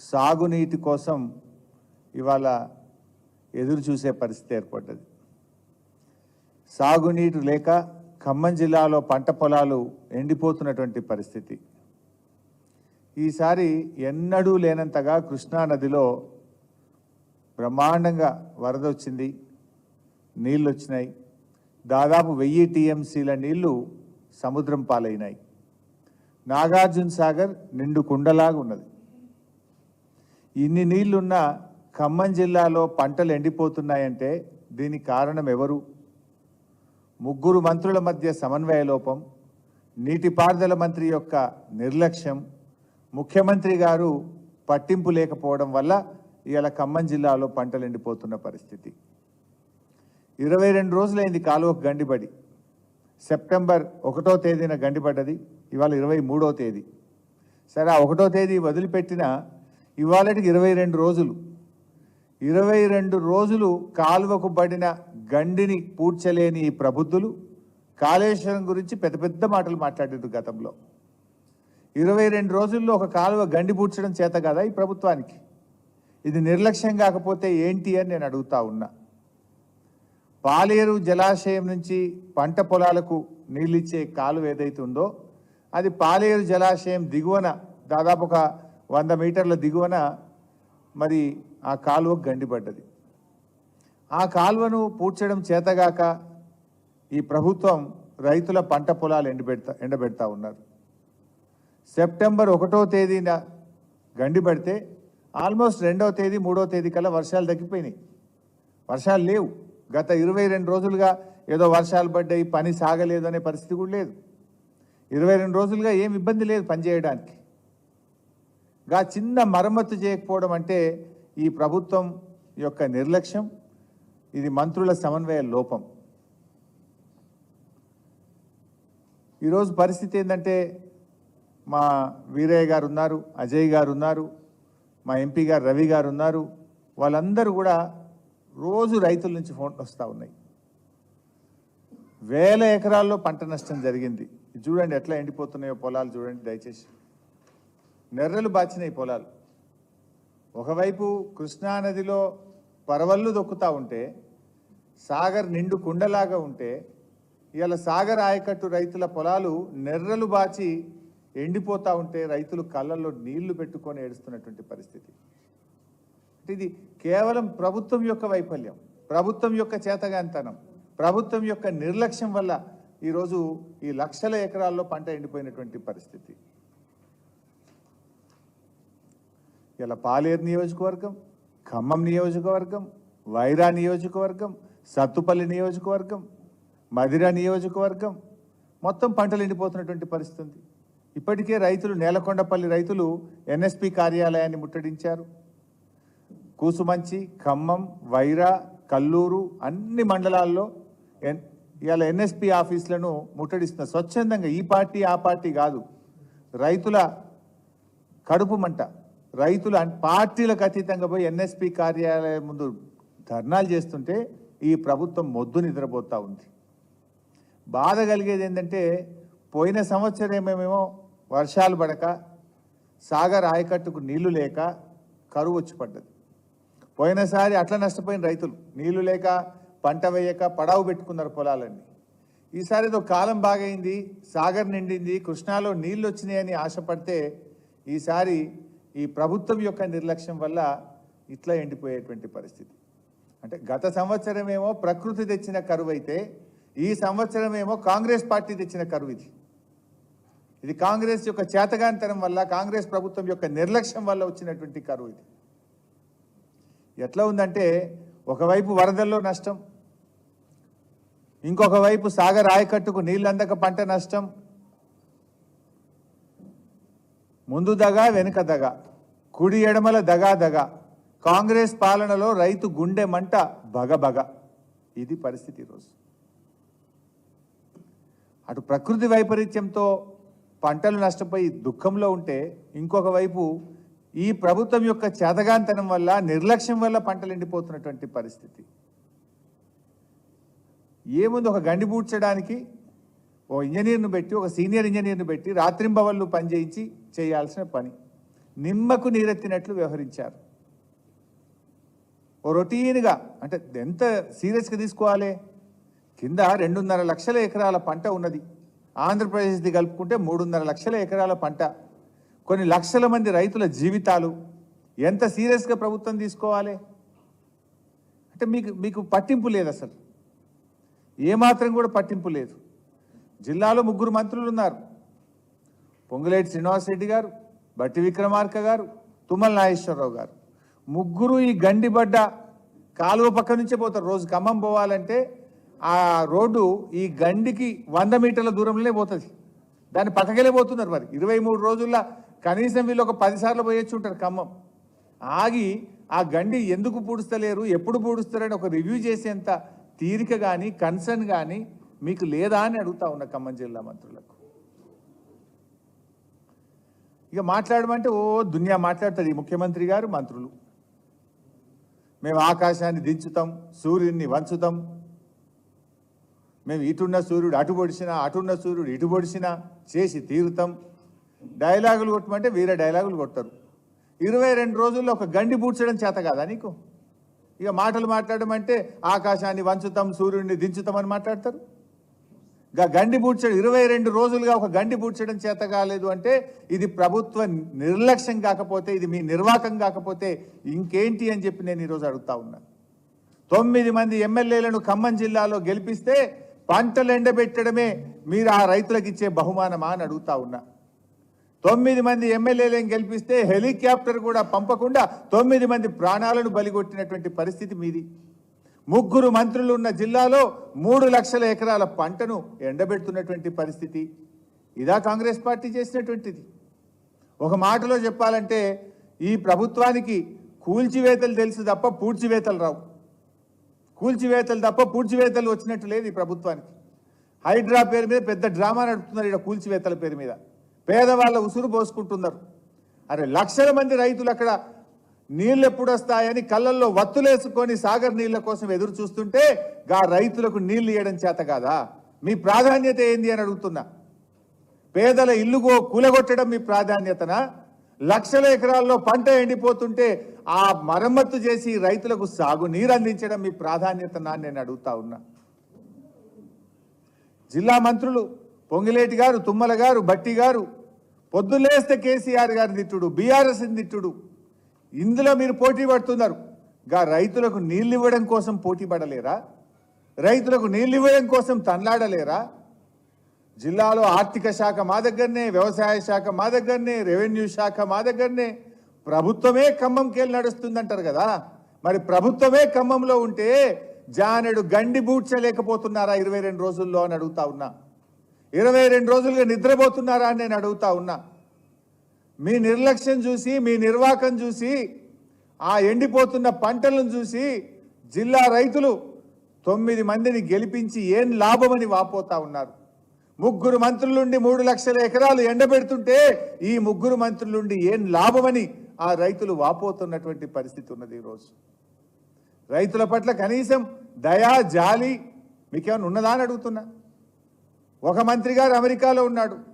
సాగునీటి కోసం ఇవాళ ఎదురు చూసే పరిస్థితి ఏర్పడ్డది. సాగునీరు లేక ఖమ్మం జిల్లాలో పంట పొలాలు ఎండిపోతున్నటువంటి పరిస్థితి. ఈసారి ఎన్నడూ లేనంతగా కృష్ణా నదిలో బ్రహ్మాండంగా వరద వచ్చింది నీళ్ళు వచ్చినాయి. దాదాపు వెయ్యి టీఎంసీల నీళ్ళు సముద్రం పాలైనాయి. నాగార్జున సాగర్ నిండు కుండలాగా ఉన్నది. ఇన్ని నీళ్ళున్న ఖమ్మం జిల్లాలో పంటలు ఎండిపోతున్నాయంటే దీనికి కారణం ఎవరు? ముగ్గురు మంత్రుల మధ్య సమన్వయ లోపం నీటిపారుదల మంత్రి యొక్క నిర్లక్ష్యం ముఖ్యమంత్రి గారు పట్టింపు లేకపోవడం వల్ల ఇవాళ ఖమ్మం జిల్లాలో పంటలు ఎండిపోతున్న పరిస్థితి. ఇరవై రెండు రోజులైంది కాలువకు గండిపడి. సెప్టెంబర్ ఒకటో తేదీన గండిపడ్డది ఇవాళ ఇరవై మూడో తేదీ. సరే ఆ ఒకటో తేదీ వదిలిపెట్టిన ఇవాళకి ఇరవై రెండు రోజులు. ఇరవై రెండు రోజులు కాలువకు పడిన గండిని పూడ్చలేని ఈ ప్రబుద్ధులు కాళేశ్వరం గురించి పెద్ద పెద్ద మాటలు మాట్లాడారు గతంలో. ఇరవై రెండు రోజుల్లో ఒక కాలువ గండి పూడ్చడం చేత కదా ఈ ప్రభుత్వానికి? ఇది నిర్లక్ష్యం కాకపోతే ఏంటి అని నేను అడుగుతా ఉన్నా. పాలేరు జలాశయం నుంచి పంట పొలాలకు నీళ్ళిచ్చే కాలువ ఏదైతే ఉందో అది పాలేరు జలాశయం దిగువన దాదాపు ఒక వంద మీటర్ల దిగువన మరి ఆ కాలువ గండిపడ్డది. ఆ కాలువను పూడ్చడం చేతగాక ఈ ప్రభుత్వం రైతుల పంట పొలాలు ఎండబెడతా ఎండబెడతా ఉన్నారు. సెప్టెంబర్ ఒకటో తేదీన గండిపడితే ఆల్మోస్ట్ రెండవ తేదీ మూడో తేదీ కల్లా వర్షాలు తగ్గిపోయినాయి. వర్షాలు లేవు. గత ఇరవై రెండు రోజులుగా ఏదో వర్షాలు పడ్డాయి పని సాగలేదు అనే పరిస్థితి కూడా లేదు. ఇరవై రెండు రోజులుగా ఏం ఇబ్బంది లేదు పనిచేయడానికి గా చిన్న మరమ్మతు చేయకపోవడం అంటే ఈ ప్రభుత్వం యొక్క నిర్లక్ష్యం ఇది మంత్రుల సమన్వయ లోపం. ఈరోజు పరిస్థితి ఏంటంటే మా వీరయ్య గారు ఉన్నారు అజయ్ గారు ఉన్నారు మా ఎంపీ గారు రవి గారు ఉన్నారు వాళ్ళందరూ కూడా రోజు రైతుల నుంచి ఫోన్లు వస్తూ ఉన్నాయి. వేల ఎకరాల్లో పంట నష్టం జరిగింది. చూడండి ఎట్లా ఎండిపోతున్నాయో పొలాలు చూడండి దయచేసి. నెర్రలు బాచినాయి పొలాలు. ఒకవైపు కృష్ణానదిలో పరవళ్ళు దొక్కుతూ ఉంటే సాగర్ నిండు కుండలాగా ఉంటే ఇవాళ సాగర్ ఆయకట్టు రైతుల పొలాలు నెర్రలు బాచి ఎండిపోతూ ఉంటే రైతులు కళ్ళల్లో నీళ్ళు పెట్టుకొని ఏడుస్తున్నటువంటి పరిస్థితి. అంటే ఇది కేవలం ప్రభుత్వం యొక్క వైఫల్యం ప్రభుత్వం యొక్క చేతగాంతనం ప్రభుత్వం యొక్క నిర్లక్ష్యం వల్ల ఈరోజు ఈ లక్షల ఎకరాల్లో పంట ఎండిపోయినటువంటి పరిస్థితి. ఇలా పాలేరు నియోజకవర్గం ఖమ్మం నియోజకవర్గం వైరా నియోజకవర్గం సత్తుపల్లి నియోజకవర్గం మదిర నియోజకవర్గం మొత్తం పంటలు ఎండిపోతున్నటువంటి పరిస్థితి ఉంది. ఇప్పటికే రైతులు నేలకొండపల్లి రైతులు ఎన్ఎస్పి కార్యాలయాన్ని ముట్టడించారు. కూసుమంచి ఖమ్మం వైరా కల్లూరు అన్ని మండలాల్లో ఎన్ ఇవాళ ఎన్ఎస్పి ఆఫీసులను ముట్టడిస్తున్న స్వచ్ఛందంగా ఈ పార్టీ ఆ పార్టీ కాదు రైతుల కడుపు మంట. రైతులు పార్టీలకు అతీతంగా పోయి ఎన్ఎస్పి కార్యాలయం ముందు ధర్నాలు చేస్తుంటే ఈ ప్రభుత్వం మొద్దు నిద్రపోతూ ఉంది. బాధ కలిగేది ఏంటంటే పోయిన సంవత్సరం ఏమేమో వర్షాలు పడక సాగర్ ఆయకట్టుకు నీళ్ళు లేక కరువు వచ్చి పడ్డది. పోయినసారి అట్లా నష్టపోయిన రైతులు. నీళ్ళు లేక పంట వేయక పడావు పెట్టుకున్నారు పొలాలన్నీ. ఈసారి ఏదో కాలం బాగైంది సాగర్ నిండింది కృష్ణాలో నీళ్ళు వచ్చినాయని ఆశపడితే ఈసారి ఈ ప్రభుత్వం యొక్క నిర్లక్ష్యం వల్ల ఇట్లా ఎండిపోయేటువంటి పరిస్థితి. అంటే గత సంవత్సరం ఏమో ప్రకృతి తెచ్చిన కరువు అయితే ఈ సంవత్సరం ఏమో కాంగ్రెస్ పార్టీ తెచ్చిన కరువు ఇది. ఇది కాంగ్రెస్ యొక్క చేతగానితనం వల్ల కాంగ్రెస్ ప్రభుత్వం యొక్క నిర్లక్ష్యం వల్ల వచ్చినటువంటి కరువు ఇది. ఎట్లా ఉందంటే ఒకవైపు వరదల్లో నష్టం ఇంకొక వైపు సాగర్ ఆయకట్టుకు నీళ్ళందక పంట నష్టం ముందు దగ వెనుక దగ. కుడి ఎడమల దగా దగ. కాంగ్రెస్ పాలనలో రైతు గుండె మంట బగ బగ ఇది పరిస్థితి ఈరోజు. అటు ప్రకృతి వైపరీత్యంతో పంటలు నష్టపోయి దుఃఖంలో ఉంటే ఇంకొక వైపు ఈ ప్రభుత్వం యొక్క చేతగాంతనం వల్ల నిర్లక్ష్యం వల్ల పంటలు ఎండిపోతున్నటువంటి పరిస్థితి. ఏముంది ఒక గండి పూడ్చడానికి ఓ ఇంజనీర్ను పెట్టి ఒక సీనియర్ ఇంజనీర్ను పెట్టి రాత్రింబవళ్ళు పనిచేయించి చేయాల్సిన పని. నిమ్మకు నీరెత్తినట్లు వ్యవహరించారు. ఓ రొటీన్గా అంటే ఎంత సీరియస్గా తీసుకోవాలి? కింద రెండున్నర లక్షల ఎకరాల పంట ఉన్నది. ఆంధ్రప్రదేశ్ది కలుపుకుంటే మూడున్నర లక్షల ఎకరాల పంట. కొన్ని లక్షల మంది రైతుల జీవితాలు. ఎంత సీరియస్గా ప్రభుత్వం తీసుకోవాలి? అంటే మీకు మీకు పట్టింపు లేదు అసలు. ఏమాత్రం కూడా పట్టింపు లేదు. జిల్లాలో ముగ్గురు మంత్రులు ఉన్నారు. పొంగులేటి శ్రీనివాసరెడ్డి గారు బట్టి విక్రమార్క గారు తుమ్మల నాగేశ్వరరావు గారు. ముగ్గురు ఈ గండిబడ్డ కాలువ పక్క నుంచే పోతారు. రోజు ఖమ్మం పోవాలంటే ఆ రోడ్డు ఈ గండికి వంద మీటర్ల దూరంలోనే పోతుంది. దాన్ని పక్కకెళ్ళే పోతున్నారు మరి. ఇరవై మూడు రోజుల్లో కనీసం వీళ్ళు ఒక పదిసార్లు పోయొచ్చు ఉంటారు ఖమ్మం. ఆగి ఆ గండి ఎందుకు పూడుస్తలేరు ఎప్పుడు పూడుస్తారని ఒక రివ్యూ చేసేంత తీరిక కానీ కన్సర్న్ కానీ మీకు లేదా అని అడుగుతా ఉన్న ఖమ్మం జిల్లా మంత్రులకు. ఇక మాట్లాడమంటే ఓ దునియా మాట్లాడుతుంది ఈ ముఖ్యమంత్రి గారు మంత్రులు. మేము ఆకాశాన్ని దించుతాం సూర్యుడిని వంచుతాం. మేము ఇటున్న సూర్యుడు అటు పొడిచినా అటున్న సూర్యుడు ఇటు పొడిచినా చేసి తీరుతాం. డైలాగులు కొట్టమంటే వేరే డైలాగులు కొట్టరు. ఇరవై రెండు రోజుల్లో ఒక గండి పూడ్చడం చేత కాదా నీకు? ఇక మాటలు మాట్లాడడం అంటే ఆకాశాన్ని వంచుతాం సూర్యుడిని దించుతాం అని మాట్లాడతారు. గండి పూడ్చడం ఇరవై రెండు రోజులుగా ఒక గండి పూడ్చడం చేత కాలేదు అంటే ఇది ప్రభుత్వ నిర్లక్ష్యం కాకపోతే ఇది మీ నిర్వాకం కాకపోతే ఇంకేంటి అని చెప్పి నేను ఈరోజు అడుగుతా ఉన్నా. తొమ్మిది మంది ఎమ్మెల్యేలను ఖమ్మం జిల్లాలో గెలిపిస్తే పంటలు ఎండబెట్టడమే మీరు ఆ రైతులకు ఇచ్చే బహుమానమా అని అడుగుతా ఉన్నా. తొమ్మిది మంది ఎమ్మెల్యేలను గెలిపిస్తే హెలికాప్టర్ కూడా పంపకుండా తొమ్మిది మంది ప్రాణాలను బలిగొట్టినటువంటి పరిస్థితి మీది. ముగ్గురు మంత్రులు ఉన్న జిల్లాలో మూడు లక్షల ఎకరాల పంటను ఎండబెడుతున్నటువంటి పరిస్థితి. ఇదా కాంగ్రెస్ పార్టీ చేసినటువంటిది. ఒక మాటలో చెప్పాలంటే ఈ ప్రభుత్వానికి కూల్చివేతలు తెలుసు తప్ప పూడ్చివేతలు రావు. కూల్చివేతలు తప్ప పూడ్చివేతలు వచ్చినట్టు లేదు ఈ ప్రభుత్వానికి. హైడ్రా పేరు మీద పెద్ద డ్రామా నడుపుతున్నారు ఇక్కడ కూల్చివేతల పేరు మీద. పేదవాళ్ళ ఉసురు పోసుకుంటున్నారు. అరే లక్షల మంది రైతులు అక్కడ నీళ్ళు ఎప్పుడు వస్తాయని కళ్ళల్లో వత్తులేసుకొని సాగర్ నీళ్ళ కోసం ఎదురు చూస్తుంటే గా రైతులకు నీళ్ళు ఇవ్వడం చేత కాదా? మీ ప్రాధాన్యత ఏంది అని అడుగుతున్నా. పేదల ఇల్లుగో కూలగొట్టడం మీ ప్రాధాన్యతనా? లక్షల ఎకరాల్లో పంట ఎండిపోతుంటే ఆ మరమ్మత్తు చేసి రైతులకు సాగు నీరు అందించడం మీ ప్రాధాన్యతనా నేను అడుగుతా ఉన్నా. జిల్లా మంత్రులు పొంగిలేటి గారు తుమ్మల గారు బట్టి గారు పొద్దులేస్తే కేసీఆర్ గారి తిట్టుడు బీఆర్ఎస్ని తిట్టుడు. ఇందులో మీరు పోటీ పడుతున్నారు. గా రైతులకు నీళ్ళు ఇవ్వడం కోసం పోటీ పడలేరా? రైతులకు నీళ్ళు ఇవ్వడం కోసం తన్లాడలేరా? జిల్లాలో ఆర్థిక శాఖ మా దగ్గరనే వ్యవసాయ శాఖ మా దగ్గరనే రెవెన్యూ శాఖ మా దగ్గరనే. ప్రభుత్వమే ఖమ్మంకెళ్ళి నడుస్తుందంటారు కదా? మరి ప్రభుత్వమే ఖమ్మంలో ఉంటే జానెడు గండి బూడ్చలేకపోతున్నారా ఇరవై రెండు రోజుల్లో అని అడుగుతా ఉన్నా. ఇరవై రెండు రోజులుగా నిద్రపోతున్నారా అని నేను అడుగుతా ఉన్నా. మీ నిర్లక్ష్యం చూసి మీ నిర్వాకం చూసి ఆ ఎండిపోతున్న పంటలను చూసి జిల్లా రైతులు తొమ్మిది మందిని గెలిపించి ఏం లాభమని వాపోతా ఉన్నారు. ముగ్గురు మంత్రులుండి మూడు లక్షల ఎకరాలు ఎండబెడుతుంటే ఈ ముగ్గురు మంత్రులుండి ఏం లాభమని ఆ రైతులు వాపోతున్నటువంటి పరిస్థితి ఉన్నది ఈరోజు. రైతుల పట్ల కనీసం దయా జాలి మీకేమైనా ఉన్నదా అని అడుగుతున్నా. ఒక మంత్రి గారు అమెరికాలో ఉన్నాడు.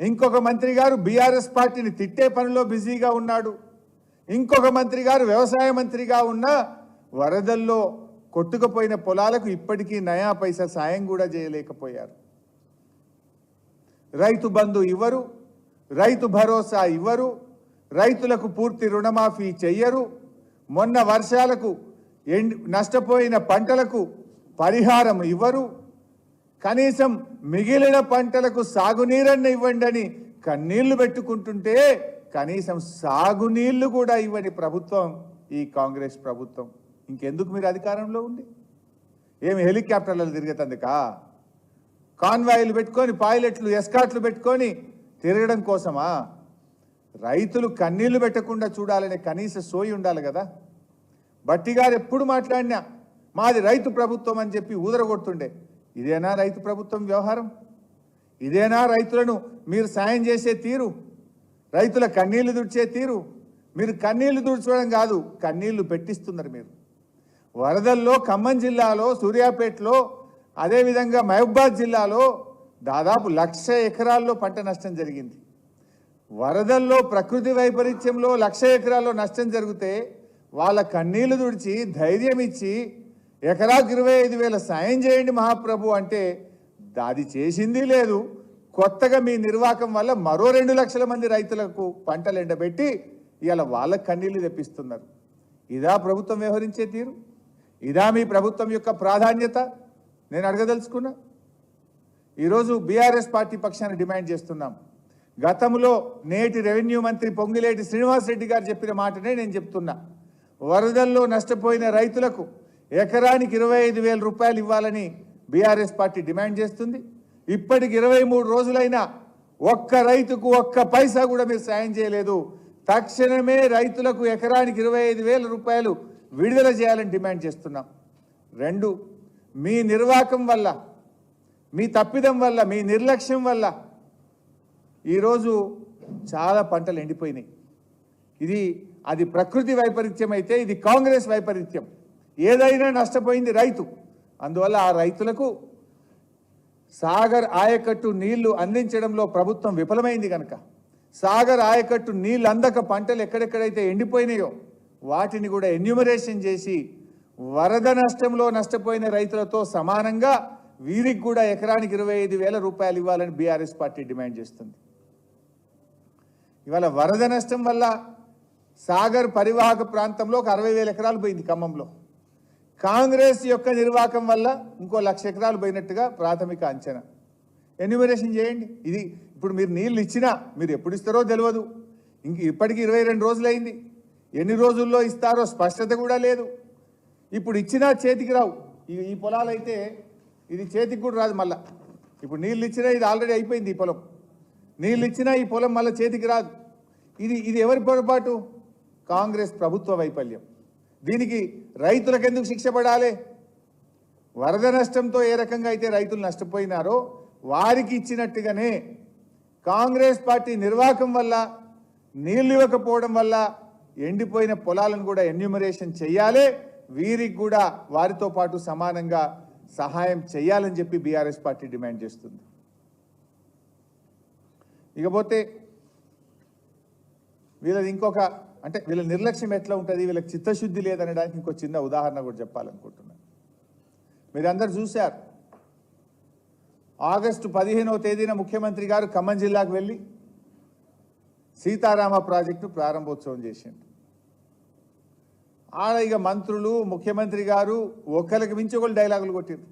ఇంకొక మంత్రి గారు బీఆర్ఎస్ పార్టీని తిట్టే పనిలో బిజీగా ఉన్నాడు. ఇంకొక మంత్రి గారు వ్యవసాయ మంత్రిగా ఉన్న వరదల్లో కొట్టుకుపోయిన పొలాలకు ఇప్పటికీ నయా పైసా సాయం కూడా చేయలేకపోయారు. రైతు బంధు ఇవ్వరు రైతు భరోసా ఇవ్వరు రైతులకు పూర్తి రుణమాఫీ చెయ్యరు. మొన్న వర్షాలకు ఎండ్ నష్టపోయిన పంటలకు పరిహారం ఇవ్వరు. కనీసం మిగిలిన పంటలకు సాగునీరన్న ఇవ్వండి అని కన్నీళ్ళు పెట్టుకుంటుంటే కనీసం సాగునీళ్ళు కూడా ఇవ్వని ప్రభుత్వం ఈ కాంగ్రెస్ ప్రభుత్వం. ఇంకెందుకు మీరు అధికారంలో ఉండి? ఏమి హెలికాప్టర్లు తిరిగేతందుకా కాన్వాయిలు పెట్టుకొని పైలట్లు ఎస్కాట్లు పెట్టుకొని తిరగడం కోసమా? రైతులు కన్నీళ్ళు పెట్టకుండా చూడాలనే కనీస సోయి ఉండాలి కదా. బట్టి గారు ఎప్పుడు మాట్లాడినా మాది రైతు ప్రభుత్వం అని చెప్పి ఊదరగొడుతుండే. ఇదేనా రైతు ప్రభుత్వం వ్యవహారం? ఇదేనా రైతులను మీరు సాయం చేసే తీరు? రైతుల కన్నీళ్ళు దుడిచే తీరు? మీరు కన్నీళ్ళు దుడ్చుకోవడం కాదు కన్నీళ్ళు పెట్టిస్తున్నారు మీరు. వరదల్లో ఖమ్మం జిల్లాలో సూర్యాపేటలో అదేవిధంగా మహబూబాద్ జిల్లాలో దాదాపు లక్ష ఎకరాల్లో పంట నష్టం జరిగింది. వరదల్లో ప్రకృతి వైపరీత్యంలో లక్ష ఎకరాల్లో నష్టం జరిగితే వాళ్ళ కన్నీళ్ళు దుడిచి ధైర్యం ఇచ్చి ఎకరాకు ఇరవై ఐదు వేల సాయం చేయండి మహాప్రభు అంటే అది చేసింది లేదు. కొత్తగా మీ నిర్వాకం వల్ల మరో రెండు లక్షల మంది రైతులకు పంటలు ఎండబెట్టి ఇలా వాళ్ళ కన్నీళ్ళు తెప్పిస్తున్నారు. ఇదా ప్రభుత్వం వ్యవహరించే తీరు? ఇదా మీ ప్రభుత్వం యొక్క ప్రాధాన్యత? నేను అడగదలుచుకున్నా. ఈరోజు బీఆర్ఎస్ పార్టీ పక్షాన్ని డిమాండ్ చేస్తున్నాం. గతంలో నేటి రెవెన్యూ మంత్రి పొంగిలేటి శ్రీనివాసరెడ్డి గారు చెప్పిన మాటనే నేను చెప్తున్నా. వరదల్లో నష్టపోయిన రైతులకు ఎకరానికి ఇరవై ఐదు వేల రూపాయలు ఇవ్వాలని బీఆర్ఎస్ పార్టీ డిమాండ్ చేస్తుంది. ఇప్పటికి ఇరవై మూడు రోజులైనా ఒక్క రైతుకు ఒక్క పైసా కూడా మీరు సాయం చేయలేదు. తక్షణమే రైతులకు ఎకరానికి ఇరవై ఐదు వేల రూపాయలు విడుదల చేయాలని డిమాండ్ చేస్తున్నాం. రెండు మీ నిర్వాకం వల్ల మీ తప్పిదం వల్ల మీ నిర్లక్ష్యం వల్ల ఈరోజు చాలా పంటలు ఎండిపోయినాయి. ఇది అది ప్రకృతి వైపరీత్యం అయితే ఇది కాంగ్రెస్ వైపరీత్యం. ఏదైనా నష్టపోయింది రైతు. అందువల్ల ఆ రైతులకు సాగర్ ఆయకట్టు నీళ్ళు అందించడంలో ప్రభుత్వం విఫలమైంది కనుక సాగర్ ఆయకట్టు నీళ్ళు అందక పంటలు ఎక్కడెక్కడైతే ఎండిపోయినాయో వాటిని కూడా ఎన్యూమరేషన్ చేసి వరద నష్టంలో నష్టపోయిన రైతులతో సమానంగా వీరికి కూడా ఎకరానికి ఇరవై ఐదు వేల రూపాయలు ఇవ్వాలని బీఆర్ఎస్ పార్టీ డిమాండ్ చేస్తుంది. ఇవాళ వరద నష్టం వల్ల సాగర్ పరివాహక ప్రాంతంలో ఒక అరవై వేల ఎకరాలు పోయింది ఖమ్మంలో. కాంగ్రెస్ యొక్క నిర్వాహకం వల్ల ఇంకో లక్ష ఎకరాలు పోయినట్టుగా ప్రాథమిక అంచనా. ఎన్యూమరేషన్ చేయండి. ఇది ఇప్పుడు మీరు నీళ్ళు ఇచ్చినా మీరు ఎప్పుడు ఇస్తారో తెలియదు ఇంక ఇప్పటికి ఇరవై రెండు రోజులైంది. ఎన్ని రోజుల్లో ఇస్తారో స్పష్టత కూడా లేదు. ఇప్పుడు ఇచ్చినా చేతికి రావు. ఈ ఈ పొలాలైతే ఇది చేతికి కూడా రాదు మళ్ళా. ఇప్పుడు నీళ్ళు ఇచ్చినా ఇది ఆల్రెడీ అయిపోయింది ఈ పొలం. నీళ్ళు ఇచ్చినా ఈ పొలం మళ్ళీ చేతికి రాదు. ఇది ఇది ఎవరి పొరపాటు? కాంగ్రెస్ ప్రభుత్వ వైఫల్యం. దీనికి రైతులకు ఎందుకు శిక్ష పడాలి? వరద నష్టంతో ఏ రకంగా అయితే రైతులు నష్టపోయినారో వారికి ఇచ్చినట్టుగానే కాంగ్రెస్ పార్టీ నిర్వాహకం వల్ల నీళ్ళు ఇవ్వకపోవడం వల్ల ఎండిపోయిన పొలాలను కూడా ఎన్యూమరేషన్ చేయాలి. వీరికి కూడా వారితో పాటు సమానంగా సహాయం చేయాలని చెప్పి బీఆర్ఎస్ పార్టీ డిమాండ్ చేస్తుంది. ఇకపోతే వీళ్ళది ఇంకొక అంటే వీళ్ళ నిర్లక్ష్యం ఎట్లా ఉంటుంది? వీళ్ళకి చిత్తశుద్ధి లేదనడానికి ఇంకో చిన్న ఉదాహరణ కూడా చెప్పాలనుకుంటున్నాను మీరందరూ చూశారు. ఆగస్టు పదిహేనవ తేదీన ముఖ్యమంత్రి గారు ఖమ్మం జిల్లాకు వెళ్ళి సీతారామ ప్రాజెక్టు ప్రారంభోత్సవం చేసిండు. ఆడ ఇక మంత్రులు ముఖ్యమంత్రి గారు ఒకరికి మించి ఒకళ్ళు డైలాగులు కొట్టిరు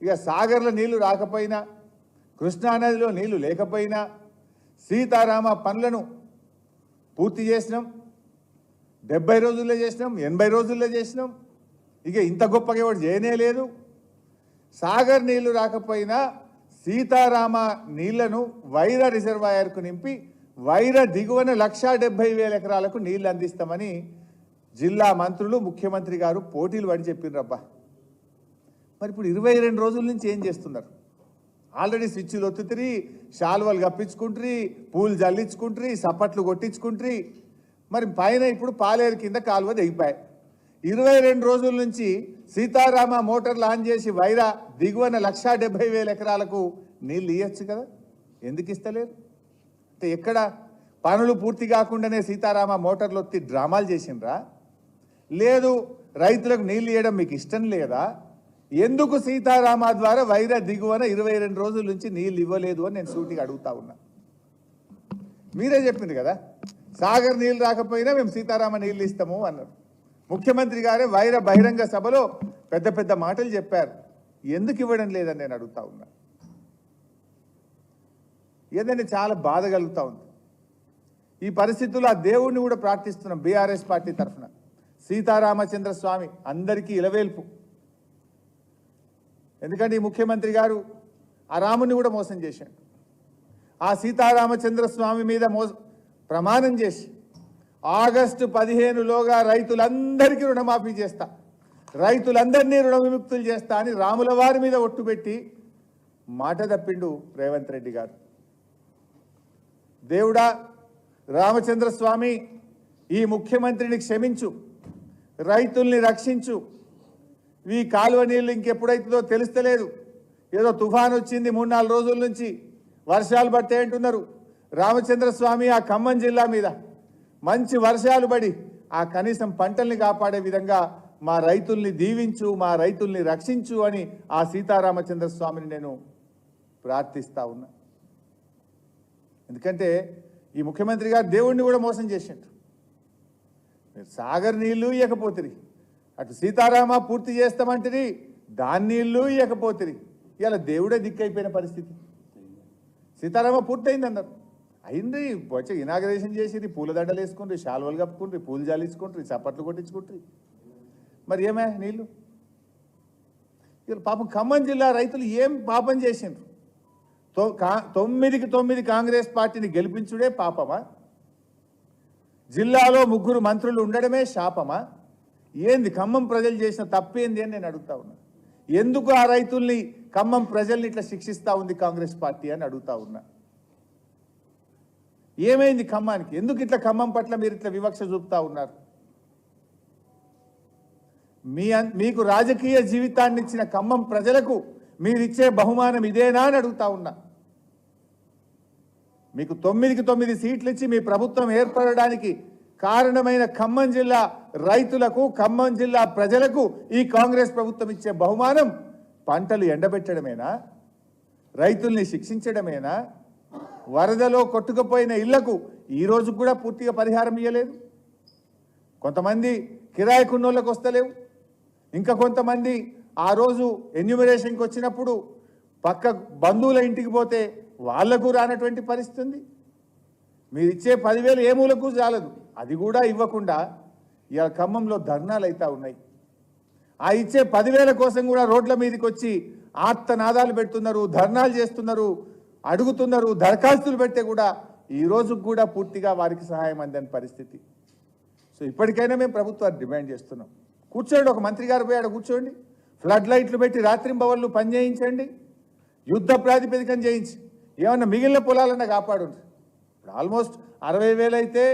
ఇక సాగర్లో నీళ్ళు రాకపోయినా కృష్ణానదిలో నీళ్ళు లేకపోయినా సీతారామ పనులను పూర్తి చేసినాం. డెబ్బై రోజుల్లో చేసినాం ఎనభై రోజుల్లో చేసినాం. ఇక ఇంత గొప్పగా ఎవరు చేయనే లేదు. సాగర్ నీళ్ళు రాకపోయినా సీతారామ నీళ్ళను వైర రిజర్వాయర్కు నింపి వైర దిగువన లక్షా డెబ్బై వేల ఎకరాలకు నీళ్ళు అందిస్తామని జిల్లా మంత్రులు ముఖ్యమంత్రి గారు పోటీలు పడి చెప్పినరబ్బా. మరి ఇప్పుడు ఇరవై రెండు రోజుల నుంచి ఏం చేస్తున్నారు? ఆల్రెడీ స్విచ్లు ఒత్తుతురి శాల్వలు కప్పించుకుంట్రి పూలు జల్లించుకుంట్రి సప్పట్లు కొట్టించుకుంట్రి మరి పైన ఇప్పుడు పాలేరు కింద కాలువ దిగిపాయి ఇరవై రెండు రోజుల నుంచి సీతారామ మోటార్లు ఆన్ చేసి వైరా దిగువన లక్షా డెబ్బై వేల ఎకరాలకు నీళ్ళు ఇవ్వచ్చు కదా? ఎందుకు ఇస్తలేరు? అంటే ఎక్కడ పనులు పూర్తి కాకుండానే సీతారామ మోటార్లు ఒత్తి డ్రామాలు చేసిండ్రా? లేదు రైతులకు నీళ్ళు ఇవ్వడం మీకు ఇష్టం లేదా? ఎందుకు సీతారామ ద్వారా వైర దిగువన ఇరవై రెండు రోజుల నుంచి నీళ్ళు ఇవ్వలేదు అని నేను సూటిగా అడుగుతా ఉన్నా. మీరే చెప్పింది కదా. సాగర్ నీళ్ళు రాకపోయినా మేము సీతారామ నీళ్ళు ఇస్తాము అన్నారు. ముఖ్యమంత్రి గారే వైర బహిరంగ సభలో పెద్ద పెద్ద మాటలు చెప్పారు. ఎందుకు ఇవ్వడం లేదని నేను అడుగుతా ఉన్నా. ఏదంటే చాలా బాధ కలుగుతూ ఉంది. ఈ పరిస్థితుల్లో ఆ దేవుణ్ణి కూడా ప్రార్థిస్తున్నాం బీఆర్ఎస్ పార్టీ తరఫున. సీతారామచంద్ర స్వామి అందరికీ ఇలవేల్పు. ఎందుకంటే ఈ ముఖ్యమంత్రి గారు ఆ రాముని కూడా మోసం చేశాడు. ఆ సీతారామచంద్ర స్వామి మీద మో ప్రమాణం చేసి ఆగస్టు పదిహేనులోగా రైతులందరికీ రుణమాఫీ చేస్తా రైతులందరినీ రుణ విముక్తులు చేస్తా అని రాముల వారి మీద ఒట్టుపెట్టి మాట తప్పిండు రేవంత్ రెడ్డి గారు. దేవుడా రామచంద్ర స్వామి ఈ ముఖ్యమంత్రిని క్షమించు రైతుల్ని రక్షించు ఈ కాలువ నీళ్ళు ఇంకెప్పుడైతుందో తెలుస్తలేదు. ఏదో తుఫాన్ వచ్చింది మూడు నాలుగు రోజుల నుంచి. వర్షాలు పడితే అంటున్నారు. రామచంద్ర స్వామి ఆ ఖమ్మం జిల్లా మీద. మంచి వర్షాలు పడి ఆ కనీసం పంటల్ని కాపాడే విధంగా మా రైతుల్ని దీవించు మా రైతుల్ని రక్షించు అని ఆ సీతారామచంద్ర స్వామిని నేను ప్రార్థిస్తా ఉన్నా. ఎందుకంటే ఈ ముఖ్యమంత్రి గారు దేవుణ్ణి కూడా మోసం చేసిండు. మీరు సాగర్ నీళ్ళు ఇవ్వకపోతుంది అటు సీతారామ పూర్తి చేస్తామంటిరి దాన్ని నీళ్ళు ఇవ్వకపోతిరి ఇలా దేవుడే దిక్కైపోయిన పరిస్థితి. సీతారామ పూర్తయింది అన్నారు అయింది వచ్చి ఇనాగ్రేషన్ చేసిరి పూలదండలు వేసుకుంటారు శాల్వలు కప్పుకుంటారు పూలు జాలించుకుంటారు చప్పట్లు కొట్టించుకుంటారు మరి ఏమే నీళ్ళు? ఇలా పాపం ఖమ్మం జిల్లా రైతులు ఏం పాపం చేసిండ్రు? కా- తొమ్మిదికి తొమ్మిది కాంగ్రెస్ పార్టీని గెలిపించుడే పాపమా? జిల్లాలో ముగ్గురు మంత్రులు ఉండడమే శాపమా? ఏంది ఖమ్మం ప్రజలు చేసిన తప్పేంది అని నేను అడుగుతా ఉన్నా. ఎందుకు ఆ రైతుల్ని ఖమ్మం ప్రజల్ని ఇట్లా శిక్షిస్తూ ఉంది కాంగ్రెస్ పార్టీ అని అడుగుతా ఉన్నా. ఏమైంది ఖమ్మానికి? ఎందుకు ఇట్లా ఖమ్మం పట్ల మీరు ఇట్లా వివక్ష చూపుతా ఉన్నారు? మీ మీకు రాజకీయ జీవితాన్ని ఇచ్చిన ఖమ్మం ప్రజలకు మీరిచ్చే బహుమానం ఇదేనా అని అడుగుతా ఉన్నా. మీకు తొమ్మిదికి తొమ్మిది సీట్లు ఇచ్చి మీ ప్రభుత్వం ఏర్పడడానికి కారణమైన ఖమ్మం జిల్లా రైతులకు ఖమ్మం జిల్లా ప్రజలకు ఈ కాంగ్రెస్ ప్రభుత్వం ఇచ్చే బహుమానం పంటలు ఎండబెట్టడమేనా? రైతుల్ని శిక్షించడమేనా? వరదలో కొట్టుకుపోయిన ఇళ్ళకు ఈ కూడా పూర్తిగా పరిహారం ఇవ్వలేదు కొంతమంది కిరాయి కున్నోళ్ళకి వస్తలేవు. ఇంకా కొంతమంది ఆ రోజు ఎన్యుమరేషన్కి వచ్చినప్పుడు పక్క బంధువుల ఇంటికి పోతే వాళ్ళకు రానటువంటి పరిస్థితి ఉంది. మీరు ఇచ్చే పదివేలు ఏ మూలకు చాలదు అది కూడా ఇవ్వకుండా ఇవాళ ఖమ్మంలో ధర్నాలు అవుతా ఉన్నాయి. ఆ ఇచ్చే పదివేల కోసం కూడా రోడ్ల మీదకి వచ్చి ఆర్తనాదాలు పెడుతున్నారు ధర్నాలు చేస్తున్నారు అడుగుతున్నారు దరఖాస్తులు పెడితే కూడా ఈ రోజు కూడా పూర్తిగా వారికి సహాయం అందని పరిస్థితి. సో ఇప్పటికైనా మేము ప్రభుత్వాన్ని డిమాండ్ చేస్తున్నాం. కూర్చోండి ఒక మంత్రి గారు పోయాడు కూర్చోండి. ఫ్లడ్ లైట్లు పెట్టి రాత్రింబవళ్ళు పని చేయించండి. యుద్ధ ప్రాతిపదికన చేయించి. ఏమన్నా మిగిలిన పొలాలన్నా కాపాడు ఇప్పుడు ఆల్మోస్ట్ అరవై వేలైతే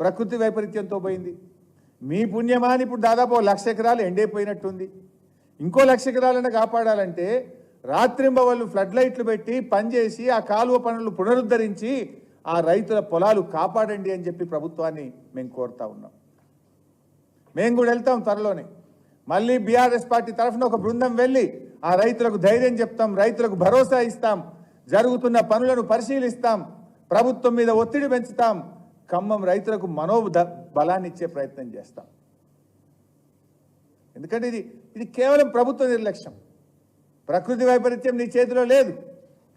ప్రకృతి వైపరీత్యంతో పోయింది. మీ పుణ్యమా అని ఇప్పుడు దాదాపు లక్ష ఎకరాలు ఎండైపోయినట్టుంది. ఇంకో లక్ష ఎకరాలను కాపాడాలంటే రాత్రింబవళ్ళు ఫ్లడ్ లైట్లు పెట్టి పనిచేసి ఆ కాలువ పనులు పునరుద్ధరించి ఆ రైతుల పొలాలు కాపాడండి అని చెప్పి ప్రభుత్వాన్ని మేము కోరుతా ఉన్నాం. మేము కూడా వెళ్తాం త్వరలోనే. మళ్ళీ బీఆర్ఎస్ పార్టీ తరఫున ఒక బృందం వెళ్ళి ఆ రైతులకు ధైర్యం చెప్తాం రైతులకు భరోసా ఇస్తాం జరుగుతున్న పనులను పరిశీలిస్తాం ప్రభుత్వం మీద ఒత్తిడి పెంచుతాం ఖమ్మం రైతులకు మనో బలాన్ని ఇచ్చే ప్రయత్నం చేస్తాం. ఎందుకంటే ఇది ఇది కేవలం ప్రభుత్వ నిర్లక్ష్యం. ప్రకృతి వైపరీత్యం నీ చేతిలో లేదు.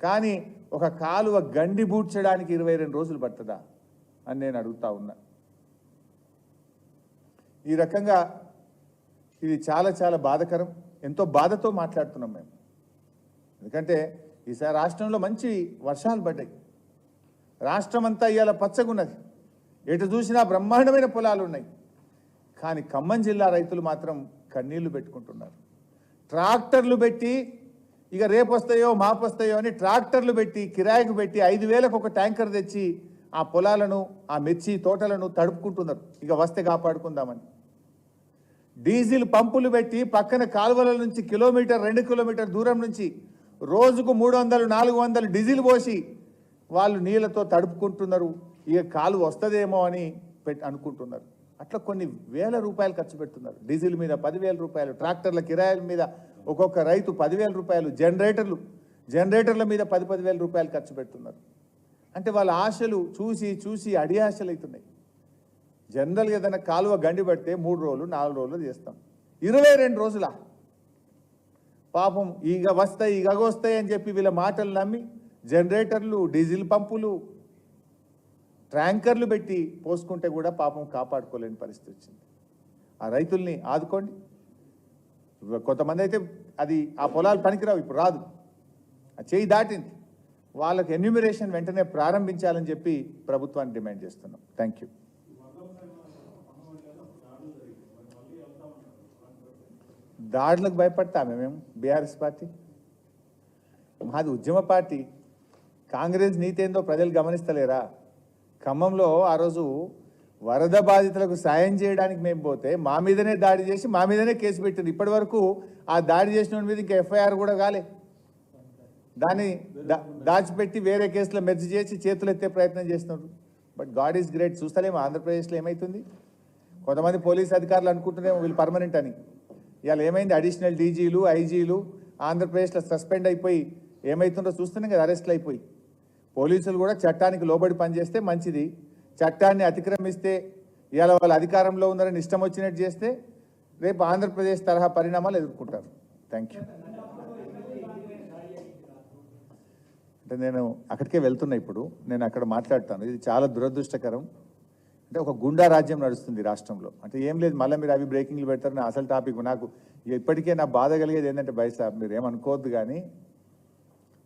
కానీ ఒక కాలువ గండి బూడ్చడానికి ఇరవై రెండు రోజులు పడుతుందా అని నేను అడుగుతా ఉన్నా. ఈ రకంగా ఇది చాలా చాలా బాధకరం. ఎంతో బాధతో మాట్లాడుతున్నాం మేము. ఎందుకంటే ఈసారి రాష్ట్రంలో మంచి వర్షాలు పడ్డాయి. రాష్ట్రం అంతా ఇవాళ పచ్చగున్నది. ఎటు చూసినా బ్రహ్మాండమైన పొలాలు ఉన్నాయి కానీ ఖమ్మం జిల్లా రైతులు మాత్రం కన్నీళ్ళు పెట్టుకుంటున్నారు. ట్రాక్టర్లు పెట్టి ఇక రేపు వస్తాయో మాపు వస్తాయో అని ట్రాక్టర్లు పెట్టి కిరాయికి పెట్టి ఐదు వేలకు ఒక ట్యాంకర్ తెచ్చి ఆ పొలాలను ఆ మిర్చి తోటలను తడుపుకుంటున్నారు. ఇక వస్తే కాపాడుకుందామని. డీజిల్ పంపులు పెట్టి పక్కన కాలువల నుంచి కిలోమీటర్ రెండు కిలోమీటర్ దూరం నుంచి రోజుకు మూడు వందలు నాలుగు వందలు డీజిల్ పోసి వాళ్ళు నీళ్ళతో తడుపుకుంటున్నారు. ఇక కాలు వస్తుందేమో అని పెట్ అనుకుంటున్నారు. అట్లా కొన్ని వేల రూపాయలు ఖర్చు పెడుతున్నారు. డీజిల్ మీద పదివేల రూపాయలు ట్రాక్టర్ల కిరాయిల మీద ఒక్కొక్క రైతు పదివేల రూపాయలు జనరేటర్లు జనరేటర్ల మీద పది పదివేల రూపాయలు ఖర్చు పెడుతున్నారు. అంటే వాళ్ళ ఆశలు చూసి చూసి అడి ఆశలు అవుతున్నాయి. జనరల్గా ఏదైనా కాలువ గండి పడితే మూడు రోజులు నాలుగు రోజులు చేస్తాం. ఇరవై రెండు రోజుల? పాపం ఇక వస్తాయి ఇక వస్తాయి అని చెప్పి వీళ్ళ మాటలు నమ్మి జనరేటర్లు డీజిల్ పంపులు ట్యాంకర్లు పెట్టి పోసుకుంటే కూడా పాపం కాపాడుకోలేని పరిస్థితి వచ్చింది. ఆ రైతుల్ని ఆదుకోండి. కొంతమంది అయితే అది ఆ పొలాలు పనికిరావు ఇప్పుడు రాదు. ఆ చేయి దాటింది. వాళ్ళకి ఎన్యూమిరేషన్ వెంటనే ప్రారంభించాలని చెప్పి ప్రభుత్వాన్ని డిమాండ్ చేస్తున్నాం. Thank you. దాడులకు భయపడతామే మేము బీఆర్ఎస్ పార్టీ. మాది ఉద్యమ పార్టీ. కాంగ్రెస్ నీతి ఏందో ప్రజలు గమనిస్తలేరా? ఖమ్మంలో ఆ రోజు వరద బాధితులకు సాయం చేయడానికి మేము పోతే మా మీదనే దాడి చేసి మా మీదనే కేసు పెట్టింది. ఇప్పటి వరకు ఆ దాడి చేసిన మీద ఇంకా ఎఫ్ఐఆర్ కూడా కాలే. దాన్ని దా- దాచిపెట్టి వేరే కేసులో మెర్జ్ చేసి చేతులు ఎత్తే ప్రయత్నం చేస్తున్నారు. But God is great. చూస్తలేము. ఆంధ్రప్రదేశ్లో ఏమవుతుంది కొంతమంది పోలీస్ అధికారులు అనుకుంటున్నాము వీళ్ళు పర్మనెంట్ అని. ఇవాళ ఏమైంది? అడిషనల్ డీజీలు ఐజీలు ఆంధ్రప్రదేశ్లో సస్పెండ్ అయిపోయి ఏమవుతుందో చూస్తున్నాం కదా అరెస్ట్లు అయిపోయి. పోలీసులు కూడా చట్టానికి లోబడి పనిచేస్తే మంచిది. చట్టాన్ని అతిక్రమిస్తే ఇవాళ వాళ్ళు అధికారంలో ఉన్నారని ఇష్టం వచ్చినట్టు చేస్తే రేపు ఆంధ్రప్రదేశ్ తరహా పరిణామాలు ఎదుర్కొంటారు. థ్యాంక్ యూ అంటే నేను అక్కడికే వెళ్తున్నా ఇప్పుడు. నేను అక్కడ మాట్లాడతాను. ఇది చాలా దురదృష్టకరం. అంటే ఒక గుండా రాజ్యం నడుస్తుంది రాష్ట్రంలో. అంటే ఏం లేదు మళ్ళీ మీరు అవి బ్రేకింగ్లు పెడతారు నా అసలు టాపిక్ నాకు ఇప్పటికే నా బాధ కలిగేది ఏంటంటే బైసాబ్ మీరు ఏమనుకోవద్దు కానీ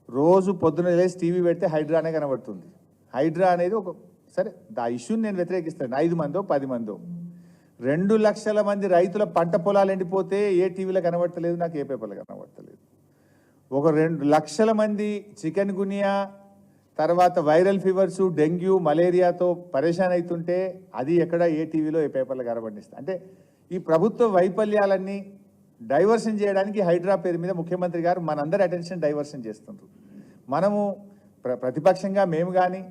రోజు పొద్దున లేచి టీవీ పెడితే హైడ్రానే కనబడుతుంది. హైడ్రా అనేది ఒక సరే ఆ ఇష్యూని నేను వ్యతిరేకిస్తాను. ఐదు మందో పది మందో. రెండు లక్షల మంది రైతుల పంట పొలాలు ఎండిపోతే ఏ టీవీలో కనబడతలేదు నాకు ఏ పేపర్లో కనబడతలేదు. ఒక రెండు లక్షల మంది చికెన్ గునియా తర్వాత వైరల్ ఫీవర్స్ డెంగ్యూ మలేరియాతో పరేషాన్ అవుతుంటే అది ఎక్కడ ఏ టీవీలో ఏ పేపర్లో కనబడిస్తా అంటే ఈ ప్రభుత్వ వైఫల్యాలన్నీ డైవర్షన్ చేయడానికి హైడ్రా పేరు మీద ముఖ్యమంత్రి గారు మనందరి అటెన్షన్ డైవర్షన్ చేస్తుంటారు మనము ప్ర ప్రతిపక్షంగా మేము కానీ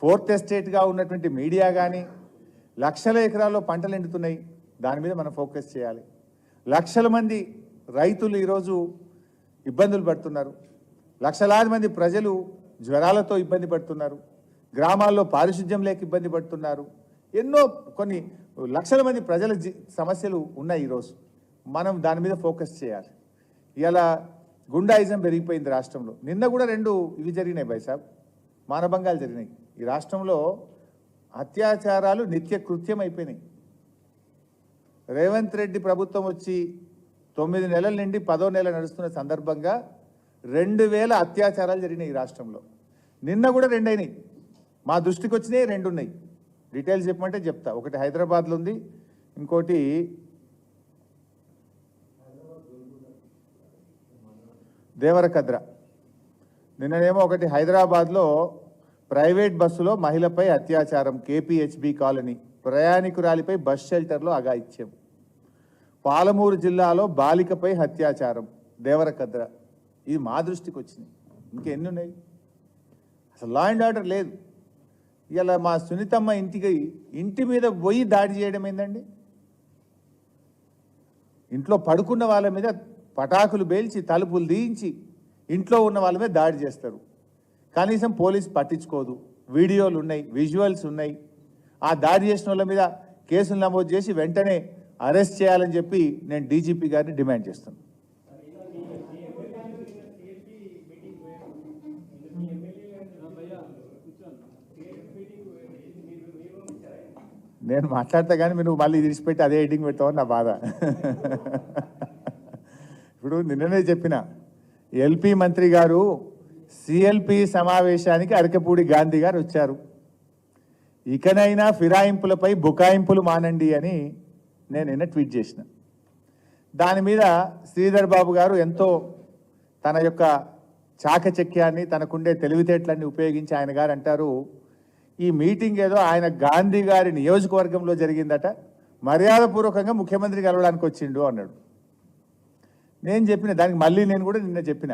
ఫోర్త్ ఎస్టేట్గా ఉన్నటువంటి మీడియా కానీ లక్షల ఎకరాల్లో పంటలు ఎండుతున్నాయి. దాని మీద మనం ఫోకస్ చేయాలి. లక్షల మంది రైతులు ఈరోజు ఇబ్బందులు పడుతున్నారు. లక్షలాది మంది ప్రజలు జ్వరాలతో ఇబ్బంది పడుతున్నారు. గ్రామాల్లో పారిశుద్ధ్యం లేక ఇబ్బంది పడుతున్నారు. ఎన్నో కొన్ని లక్షల మంది ప్రజల సమస్యలు ఉన్నాయి ఈరోజు. మనం దాని మీద ఫోకస్ చేయాలి. ఇలా గుండాయిజం పెరిగిపోయింది రాష్ట్రంలో. నిన్న కూడా రెండు ఇవి జరిగినాయి బైసాబ్ మానభంగాలు జరిగినాయి. ఈ రాష్ట్రంలో అత్యాచారాలు నిత్య కృత్యం అయిపోయినాయి. రేవంత్ రెడ్డి ప్రభుత్వం వచ్చి తొమ్మిది నెలల నుండి పదో నెల నడుస్తున్న సందర్భంగా రెండు వేల అత్యాచారాలు జరిగినాయి ఈ రాష్ట్రంలో. నిన్న కూడా రెండు అయినాయి. మా దృష్టికి వచ్చినాయి రెండు ఉన్నాయి. డీటెయిల్స్ చెప్పమంటే చెప్తా. ఒకటి హైదరాబాద్లో ఉంది ఇంకోటి దేవరకద్ర. నిన్ననేమో ఒకటి హైదరాబాద్లో ప్రైవేట్ బస్సులో మహిళపై అత్యాచారం కేపీహెచ్బి కాలనీ. ప్రయాణికురాలిపై బస్ షెల్టర్లో అగాయిత్యం పాలమూరు జిల్లాలో బాలికపై అత్యాచారం దేవరకద్ర. ఇది మా దృష్టికి వచ్చింది ఇంకెన్ని ఉన్నాయి అసలు లా అండ్ ఆర్డర్ లేదు. ఇలా మా సునీతమ్మ ఇంటికి ఇంటి మీద పోయి దాడి చేయడం ఏందండి ఇంట్లో పడుకున్న వాళ్ళ మీద పటాకులు పేల్చి తలుపులు తీయించి ఇంట్లో ఉన్న వాళ్ళ మీద దాడి చేస్తారు. కనీసం పోలీస్ పట్టించుకోదు. వీడియోలు ఉన్నాయి విజువల్స్ ఉన్నాయి. ఆ దాడి చేసిన వాళ్ళ మీద కేసులు నమోదు చేసి వెంటనే అరెస్ట్ చేయాలని చెప్పి నేను డీజీపీ గారిని డిమాండ్ చేస్తాను నేను మాట్లాడతా కానీ మీరు మళ్ళీ విడిచిపెట్టి అదే ఎడింగ్ పెట్టావు నా బాధ. ఇప్పుడు నిన్ననే చెప్పిన ఎల్పి మంత్రి గారు సిఎల్పి సమావేశానికి అరకపూడి గాంధీ గారు వచ్చారు. ఇకనైనా ఫిరాయింపులపై బుకాయింపులు మానండి అని నేను నిన్న ట్వీట్ చేసిన. దాని మీద శ్రీధర్ బాబు గారు ఎంతో తన యొక్క చాకచక్యాన్ని తనకుండే తెలివితేటలన్నీ ఉపయోగించి ఆయన గారు అంటారు ఈ మీటింగ్ ఏదో ఆయన గాంధీ గారి నియోజకవర్గంలో జరిగిందట మర్యాదపూర్వకంగా ముఖ్యమంత్రి కలవడానికి వచ్చిండు అన్నాడు. నేను చెప్పిన దానికి మళ్ళీ నేను కూడా నిన్న చెప్పిన.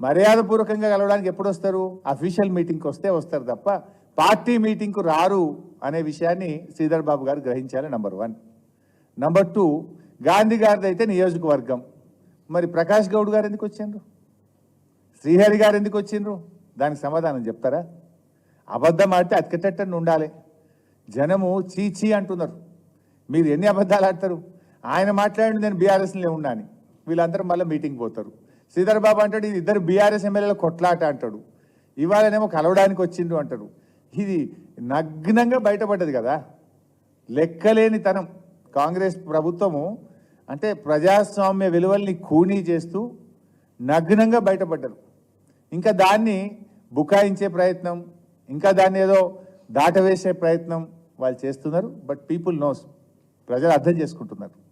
మర్యాదపూర్వకంగా కలవడానికి ఎప్పుడు వస్తారు అఫీషియల్ మీటింగ్కి వస్తే వస్తారు తప్ప పార్టీ మీటింగ్కు రారు అనే విషయాన్ని శ్రీధర్ బాబు గారు గ్రహించాలి number one number two Gandhi గారిది అయితే నియోజకవర్గం. మరి ప్రకాష్ గౌడ్ గారు ఎందుకు వచ్చిండ్రు? శ్రీహరి గారు ఎందుకు వచ్చిండ్రు? దానికి సమాధానం చెప్తారా? అబద్ధం ఆడితే అతికెట్టని ఉండాలి. జనము చీచీ అంటున్నారు. మీరు ఎన్ని అబద్ధాలు ఆడతారు? ఆయన మాట్లాడి నేను బీఆర్ఎస్లో ఉన్నా అని వీళ్ళందరూ మళ్ళీ మీటింగ్ పోతారు. శ్రీధర్ బాబు అంటాడు ఇది ఇద్దరు బీఆర్ఎస్ ఎమ్మెల్యేల కొట్లాట అంటాడు. ఇవాళనేమో కలవడానికి వచ్చిండు అంటాడు ఇది నగ్నంగా బయటపడ్డది కదా. లెక్కలేని తనం కాంగ్రెస్ ప్రభుత్వము అంటే ప్రజాస్వామ్య విలువల్ని ఖూనీ చేస్తూ నగ్నంగా బయటపడ్డారు. ఇంకా దాన్ని బుకాయించే ప్రయత్నం ఇంకా దాన్ని ఏదో దాటవేసే ప్రయత్నం వాళ్ళు చేస్తున్నారు. But people knows. ప్రజలు అర్థం చేసుకుంటున్నారు.